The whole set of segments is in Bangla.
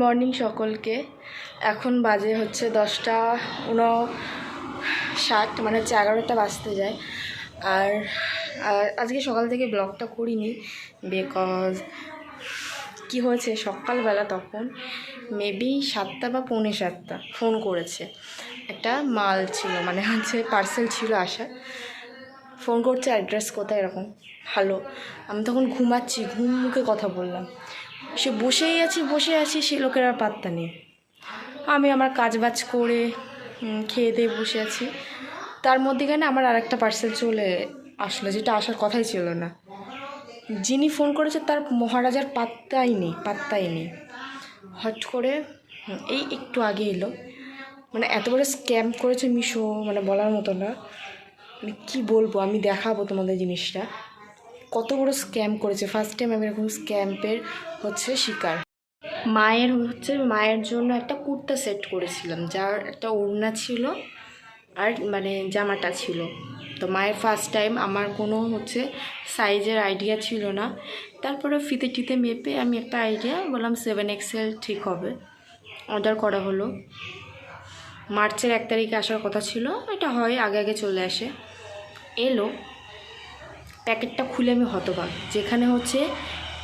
মর্নিং সকলকে। এখন বাজে হচ্ছে দশটা উন ষাট মানে হচ্ছে এগারোটা বাজতে যায়। আর আজকে সকাল থেকে ব্লগটা করিনি বিকজ কি হয়েছে? সকালবেলা তখন মেবি সাতটা বা পৌনে সাতটা ফোন করেছে। একটা মাল ছিল মানে হচ্ছে পার্সেল ছিল আসা ফোন করছে অ্যাড্রেস কোথায় এরকম? ভালো। আমি তখন ঘুমাচ্ছি, ঘুম মুখে কথা বললাম। সে বসেই আছি, বসে আছি, সে লোকের আর পাত্তা নেই। আমি আমার কাজ বাজ করে খেয়ে দিয়ে বসে আছি। তার মধ্যেখানে আমার আরেকটা পার্সেল চলে আসলো, যেটা আসার কথাই ছিল না। যিনি ফোন করেছে তার মহারাজার পাত্তাই নেই পাত্তাই নেই। হট করে এই একটু আগে এলো। মানে এত বড় স্ক্যাম করেছে মিশো মানে বলার মতো না। মানে কী বলব, আমি দেখাবো তোমাদের জিনিসটা। কত বড় স্ক্যাম করেছে? ফার্স্ট টাইম আমি এরকম স্ক্যাম্পের হচ্ছে শিকার। মায়ের হচ্ছে, মায়ের জন্য একটা কুর্তা সেট করেছিলাম, যার একটা ওড়না ছিল আর মানে জামাটা ছিল। তো মায়ের ফার্স্ট টাইম আমার কোনো হচ্ছে সাইজের আইডিয়া ছিল না। তারপরে ফিতে টিতে মেপে আমি একটা আইডিয়া বললাম সেভেন এক্সেল ঠিক হবে। অর্ডার করা হলো। মার্চের এক তারিখে আসার কথা ছিল, এটা হয়, আগে আগে চলে আসে। এলো। প্যাকেটটা খুলে আমি হতবাক। যেখানে হচ্ছে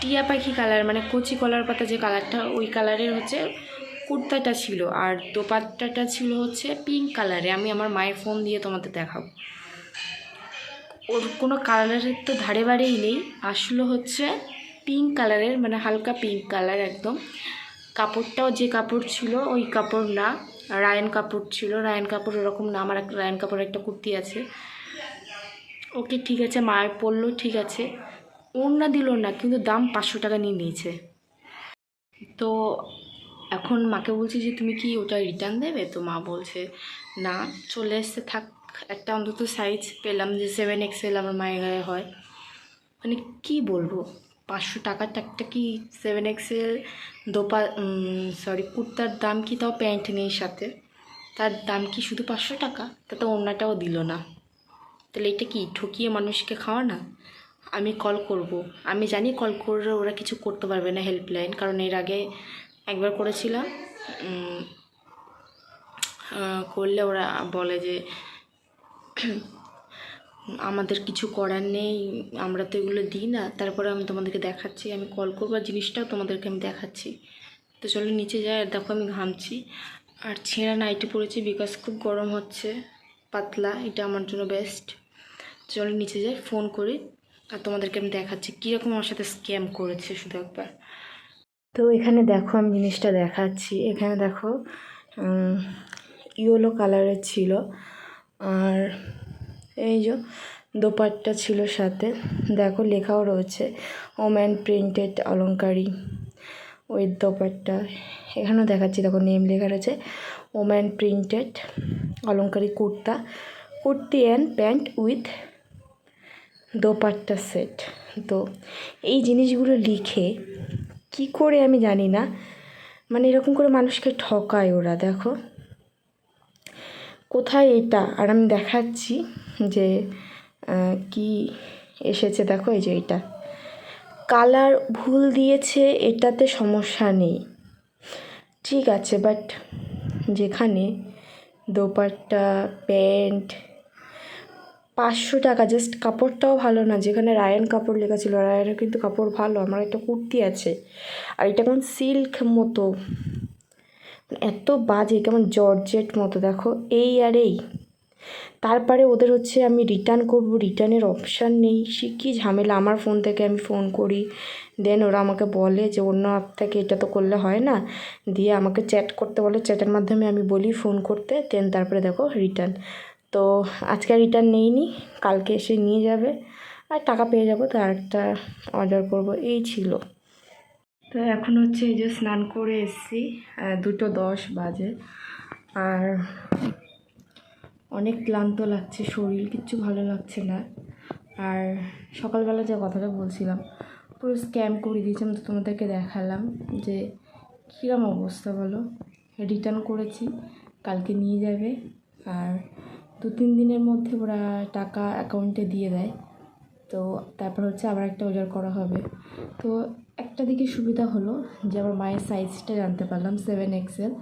টিয়া পাখি কালার মানে কচি কলার পাতা যে কালারটা, ওই কালারের হচ্ছে কুর্তাটা ছিল আর দোপাট্টাটা ছিল হচ্ছে পিঙ্ক কালারে আমি আমার মায়ের ফোন দিয়ে তোমাদের দেখাবো। ওর কোনো কালারের তো ধারে বাড়েই নেই। আসলো হচ্ছে পিঙ্ক কালারের মানে হালকা পিঙ্ক কালার একদম। কাপড়টাও যে কাপড় ছিল, ওই কাপড় না। রায়ন কাপড় ছিল। রায়ন কাপড় ওরকম না। আমার রায়ন কাপড়ের একটা কুর্তি আছে। ওকে ঠিক আছে, মায়ের পড়ল ঠিক আছে। ওড়না দিল না, কিন্তু দাম পাঁচশো টাকা নিয়ে নিয়েছে। তো এখন মাকে বলছি যে, তুমি কি ওটা রিটার্ন দেবে? তো মা বলছে, না। চলে এসছে, থাক, একটা অন্তত সাইজ পেলাম যে সেভেন এক্সেল আমার মায়ের গায়ে হয়। মানে কি বলব, পাঁচশো টাকার একটা কি সেভেন এক্সেল দোপা সরি কুর্তার দাম কি তাও প্যান্ট নেই সাথে। তার দাম কি শুধু পাঁচশো টাকা? তাতে ওড়নাটাও দিল না। তাহলে এটা কি ঠকিয়ে মানুষকে খাওয়া না? আমি কল করব। আমি জানি কল করে ওরা কিছু করতে পারবে না হেল্পলাইন কারণ এর আগে একবার করেছিলাম করলে ওরা বলে যে আমাদের কিছু করার নেই, আমরা তো এগুলো দিই না, তারপরে আমি তোমাদেরকে দেখাচ্ছি, আমি কল করব জিনিসটাও তোমাদেরকে আমি দেখাচ্ছি। তো চলো নিচে যাই, আর দেখো আমি ঘামছি। আর ছেঁড়া নাইটি পরেছি বিকজ খুব গরম হচ্ছে, পাতলা, এটা আমার জন্য বেস্ট চলো নিচে যাই ফোন করি আর তোমাদেরকে আমি দেখাচ্ছি কীরকম আমার সাথে স্ক্যাম করেছে, শুধু একবার। তো এখানে দেখো আমি জিনিসটা দেখাচ্ছি। এখানে দেখো ইয়েলো কালারের ছিল। আর এই যে দোপাট্টা ছিল সাথে। দেখো লেখাও রয়েছে ওম্যান প্রিন্টেড অলংকারী ওই দোপাট্টা। এখানেও দেখাচ্ছি, দেখো নেম লেখা রয়েছে woman printed অলংকারী kurta. Kurti and pant with dupatta set তো এই জিনিসগুলো লিখে কি করে আমি জানি না মানে এরকম করে মানুষকে ঠকায় ওরা, দেখো। কোথায় এটা? আর আমি দেখাচ্ছি যে কি এসেছে, দেখো এই যে এটা। কালার ভুল দিয়েছে, এটাতে সমস্যা নেই। ঠিক আছে বাট যেখানে দোপাট্টা, প্যান্ট পাঁচশো টাকা জাস্ট কাপড়টাও ভালো না, যেখানে রায়ন কাপড় লেখা ছিল, রায়নের কিন্তু কাপড় ভালো, আমার একটা কুর্তি আছে। আর এটা কেমন সিল্ক মতো। এত বাজে, কেমন জর্জেট মতো, দেখো, এই আর এই। তারপরে ওদের হচ্ছে আমি রিটার্ন করব রিটার্নের অপশান নেই, সে কী ঝামেলা, আমার ফোন থেকে আমি ফোন করি। দেন ওরা আমাকে বলে যে, অন্য অ্যাপ থেকে এটা তো করলে হয় না। দিয়ে আমাকে চ্যাট করতে বলে চ্যাটের মাধ্যমে আমি বলি ফোন করতে দেন তারপরে দেখো রিটার্ন তো আজকে রিটার্ন নেইনি, কালকে এসে নিয়ে যাবে। আর টাকা পেয়ে যাব, তো আরেকটা অর্ডার করব, এই ছিল। তো এখন হচ্ছে এই যে স্নান করে এসেছি দুটো দশ বাজে। আর অনেক ক্লান্ত লাগছে, শরীর কিচ্ছু ভালো লাগছে না। আর সকালবেলা যে কথাটা বলছিলাম, পুরো স্ক্যাম করে দিয়েছে, আমি তো তোমাদেরকে দেখালাম যে কীরকম অবস্থা বলো। রিটার্ন করেছি, কালকে নিয়ে যাবে। আর দু তিন দিনের মধ্যে ওরা টাকা অ্যাকাউন্টে দিয়ে দেয়। তো তারপর হচ্ছে আবার একটা অর্ডার করা হবে। তো একটা দিকে সুবিধা হলো যে আমার মায়ের সাইজটা জানতে পারলাম সেভেন এক্সেল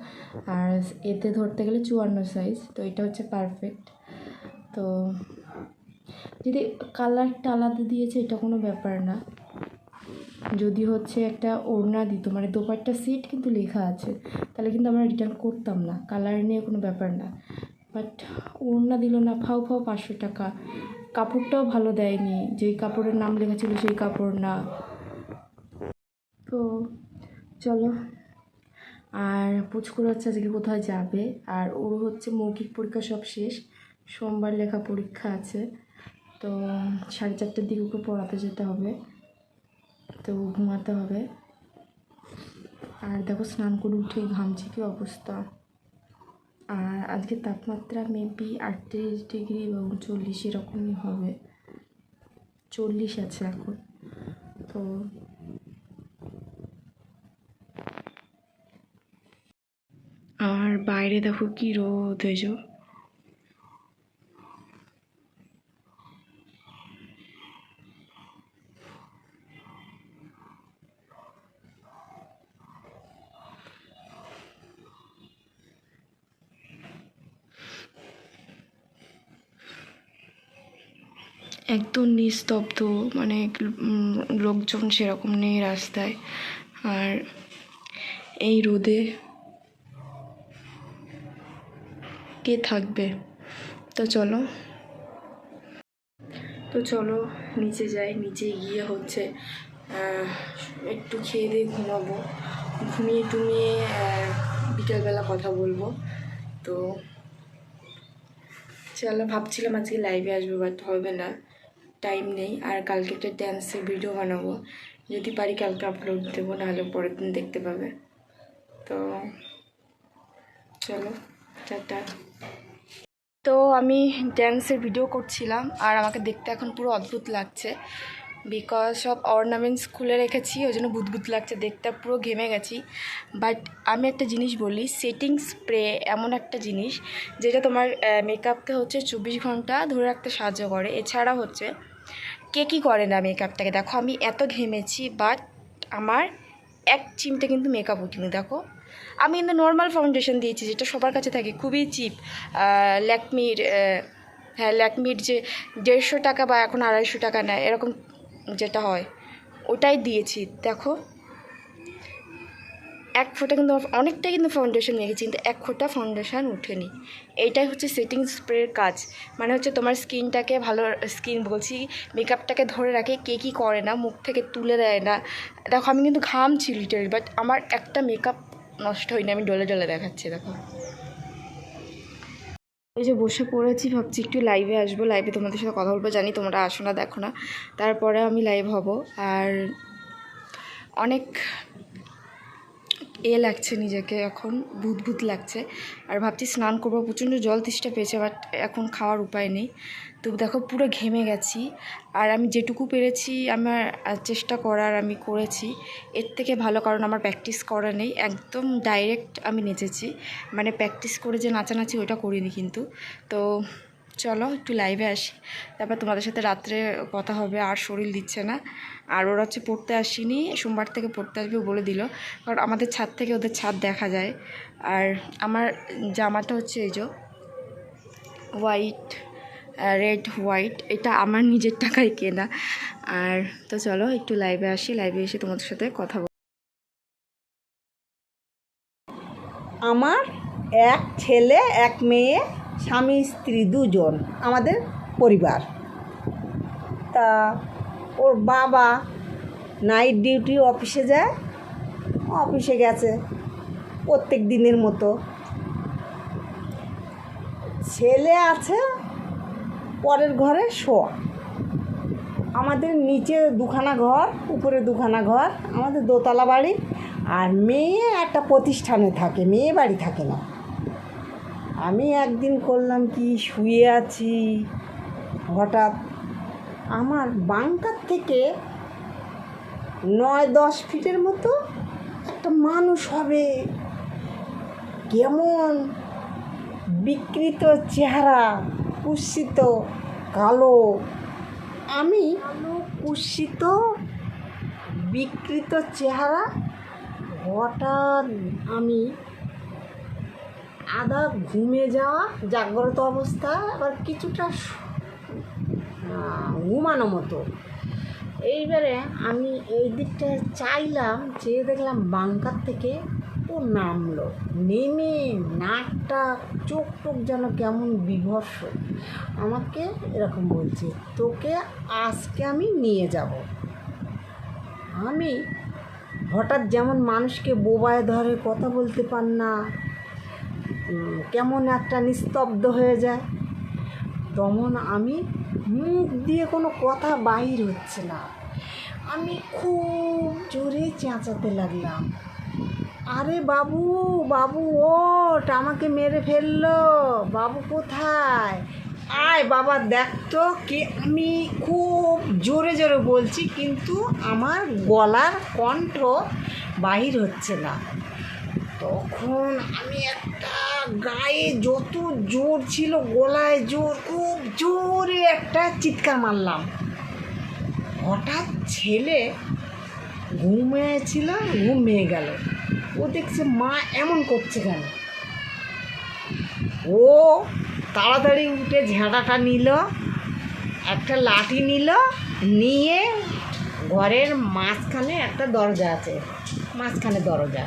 আর এতে ধরতে গেলে চুয়ান্ন সাইজ তো এটা হচ্ছে পারফেক্ট তো যদি কালারটা আলাদা দিয়েছে, এটা কোনো ব্যাপার না। যদি হচ্ছে একটা ওড়না দিত মানে দোপাট্টা সিট কিন্তু লেখা আছে, তাহলে কিন্তু আমরা রিটার্ন করতাম না। কালার নিয়ে কোনো ব্যাপার না। বাট ওড়না দিল না ফাও ফাও পাঁচশো টাকা। কাপড়টাও ভালো দেয়নি, যেই কাপড়ের নাম লেখা ছিল সেই কাপড় না। তো চলো। আর পুচকুর হচ্ছে আজকে কোথায় যাবে? আর ওর হচ্ছে মৌখিক পরীক্ষা সব শেষ, সোমবার লেখা পরীক্ষা আছে। তো সাড়ে চারটের দিকে ওকে পড়াতে যেতে হবে। তো ঘুমাতে হবে। আর দেখো স্নান করে উঠে ঘামছে কি অবস্থা। আর আজকে তাপমাত্রা মেবি আটত্রিশ ডিগ্রি এবং চল্লিশ এরকমই হবে। চল্লিশ আছে এখন। তো আর বাইরে দেখো কি রোদ হয়েছ একদম নিস্তব্ধ মানে লোকজন সেরকম নেই রাস্তায়। আর এই রোদে কে থাকবে? তো চলো। তো চলো, নিচে যাই, নিচে গিয়ে হচ্ছে একটু খেয়ে দিয়ে ঘুমাবো। ঘুমিয়ে টুমিয়ে বিকেলবেলা কথা বলব। তো চলো, ভাবছিলাম আজকে লাইভে আসব বাট হবে না। টাইম নেই, আর কালকে একটা ড্যান্সের ভিডিও বানাবো। যদি পারি কালকে আপলোড দেবো, নাহলে পরের দিন দেখতে পাবে। তো, চলো, টাটা। তো আমি ড্যান্সের ভিডিও করছিলাম, আর আমাকে দেখতে এখন পুরো অদ্ভুত লাগছে। বিকজ সব অর্নামেন্টস খুলে রেখেছি, ওই জন্য বুদবুদ লাগছে, দেখতে পুরো ঘেমে গেছি। বাট আমি একটা জিনিস বলি সেটিং স্প্রে এমন একটা জিনিস, যেটা তোমার মেকআপকে হচ্ছে চব্বিশ ঘণ্টা ধরে রাখতে সাহায্য করে। এছাড়া হচ্ছে কে কী করে না মেকআপটাকে দেখো, আমি এত ঘেমেছি বাট আমার এক চিমটে কিন্তু মেকআপ উঠিনি, দেখো। আমি কিন্তু নর্মাল ফাউন্ডেশন দিয়েছি, যেটা সবার কাছে থাকে, খুবই চিপ ল্যাকমির হ্যাঁ ল্যাকমির যে দেড়শো টাকা বা এখন আড়াইশো টাকা নেয়, এরকম যেটা হয়, ওটাই দিয়েছি, দেখো। এক ফোঁটা কিন্তু অনেকটা কিন্তু ফাউন্ডেশন মেখেছি কিন্তু এক ফোঁটা ফাউন্ডেশন উঠেনি। এইটাই হচ্ছে সেটিং স্প্রের কাজ। মানে হচ্ছে তোমার স্কিনটাকে ভালো স্কিন বলছি মেকআপটাকে ধরে রাখে, কে কী করে না, মুখ থেকে তুলে দেয় না। দেখো, আমি কিন্তু ঘামছি লিটারি বাট আমার একটা মেকআপ নষ্ট হয়নি, আমি ডলে ডলে দেখাচ্ছি, দেখো। এই যে বসে পড়েছি, ভাবছি একটু লাইভে আসব লাইভে তোমাদের সাথে কথা বলব, জানি তোমরা আসো না, দেখো না। তারপরে আমি লাইভ হব, আর অনেক এ লাগছে নিজেকে এখন, ভূত ভূত লাগছে। আর ভাবছি স্নান করব, প্রচণ্ড জল তেষ্টা পেয়েছে বাট এখন খাওয়ার উপায় নেই। তো দেখো পুরো ঘেমে গেছি। আর আমি যেটুকু পেরেছি আমার চেষ্টা করার আমি করেছি। এর থেকে ভালো কারণ আমার প্র্যাকটিস করা নেই। একদম ডাইরেক্ট আমি নেচেছি। মানে প্র্যাকটিস করে যে নাচানাচি ওটা করিনি কিন্তু। তো চলো একটু লাইভে আসি। তারপর তোমাদের সাথে রাত্রে কথা হবে, আর শরীর দিচ্ছে না। আর ওরা হচ্ছে পড়তে আসিনি, সোমবার থেকে পড়তে আসবে বলে দিল। কারণ আমাদের ছাদ থেকে ওদের ছাদ দেখা যায়। আর আমার জামাটা হচ্ছে এই যে হোয়াইট রেড হোয়াইট এটা আমার নিজের টাকায় কেনা। আর তো চলো একটু লাইভে আসি লাইভে এসে তোমাদের সাথে কথা বল আমার এক ছেলে, এক মেয়ে স্বামী, স্ত্রী দুজন আমাদের পরিবার। তা ওর বাবা নাইট ডিউটি অফিসে যায় অফিসে গেছে প্রত্যেক দিনের মতো। ছেলে আছে, পরের ঘরে শোয়া। আমাদের নিচে দুখানা ঘর, উপরে দুখানা ঘর, আমাদের দোতলা বাড়ি। আর মেয়ে একটা প্রতিষ্ঠানে থাকে, মেয়ে বাড়ি থাকে না। আমি একদিন করলাম কি, শুয়ে আছি। হঠাৎ আমার বাংকার থেকে নয়, দশ ফিটের মতো একটা মানুষ হবে। কেমন বিকৃত চেহারা, কুৎসিত, কালো। আমি কুৎসিত, বিকৃত চেহারা হঠাৎ আমি আধা ঘুমে যাওয়া, জাগ্রত অবস্থা, আবার কিছুটা ঘুমানো মতো। এইবারে আমি এই দিকটা চাইলাম চেয়ে দেখলাম বাংকার থেকে ও নামলো। নেমে নাকটা, চোখ টোক যেন কেমন বিভর্ষ। আমাকে এরকম বলছে, তোকে আজকে আমি নিয়ে যাব। আমি হঠাৎ যেমন মানুষকে বোবায় ধরে কথা বলতে পার না কেমন একটা নিস্তব্ধ হয়ে যায়। তখন আমি মুখ দিয়ে কোনো কথা বাহির হচ্ছে না। আমি খুব জোরে চেঁচাতে লাগলাম। আরে বাবু বাবু ওট আমাকে মেরে ফেলল। বাবু কোথায়? আয় বাবা, দেখ তো কি আমি খুব জোরে জোরে বলছি, কিন্তু আমার গলার কণ্ঠ বাহির হচ্ছে না। তখন আমি একটা গায়ে যত জোর ছিল, গলায় জোর, খুব জোরে একটা চিৎকার মারলাম। হঠাৎ ছেলে ঘুমিয়েছিল ঘুম ভেঙে গেল। ও দেখছে মা এমন করছে কেন? ও তাড়াতাড়ি উঠে ঝাঁটাটা নিল, একটা লাঠি নিল, নিয়ে ঘরের মাঝখানে একটা দরজা আছে, মাঝখানে দরজা।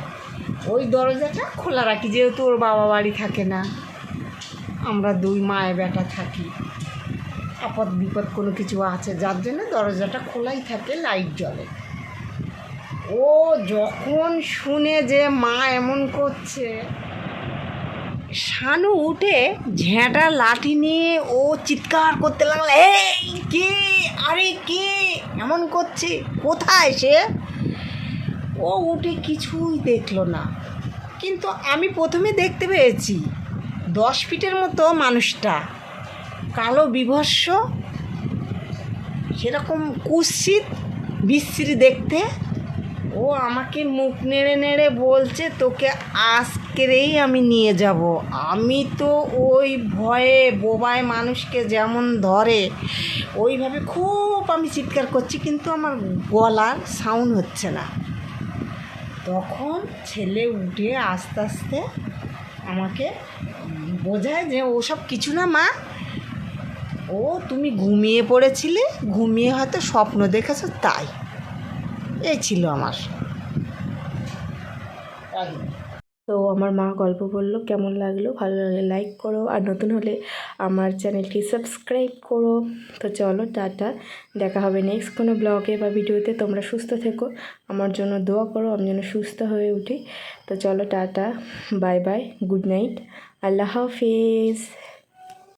ওই দরজাটা খোলা রাখি, যেহেতু ওর বাবা বাড়ি থাকে না। আমরা দুই মায়ে বেটা থাকি। আপদ বিপদ কোনো কিছু আছে, যার জন্য দরজাটা খোলাই থাকে লাইট জ্বলে। ও যখন শুনে যে মা এমন করছে, শানু উঠে ঝেঁটা লাঠি নিয়ে ও চিৎকার করতে লাগল, এই কে? আরে কে? এমন করছে? কোথায় সে? ও উঠে কিছুই দেখল না। কিন্তু আমি প্রথমে দেখতে পেয়েছি, দশ ফিটের মতো মানুষটা, কালো বিভস্য সেরকম কুৎসিত, বিশ্রী দেখতে। ও আমাকে মুখ নেড়ে নেড়ে বলছে, তোকে আজকেরেই আমি নিয়ে যাব। আমি তো ওই ভয়ে বোবায় মানুষকে যেমন ধরে, ওইভাবে খুব আমি চিৎকার করছি, কিন্তু আমার গলার সাউন্ড হচ্ছে না। তখন ছেলে উঠে আস্তে আস্তে আমাকে বোঝায় যে ওসব কিছু না, মা। ও, তুমি ঘুমিয়ে পড়েছিলে, ঘুমিয়ে হয়তো স্বপ্ন দেখেছ, তাই। এই ছিল আমার। তো আমার মা গল্প বলল, কেমন লাগল? ভালো লাগলে লাইক করো। আর নতুন হলে আমার চ্যানেলটি সাবস্ক্রাইব করো। তো চলো, টাটা। দেখা হবে নেক্সট কোনো ব্লগে বা ভিডিওতে তোমরা সুস্থ থেকো। আমার জন্য দোয়া করো, আমি যেন সুস্থ হয়ে উঠি। তো চলো, tata. Bye bye good night আল্লাহ হাফিজ।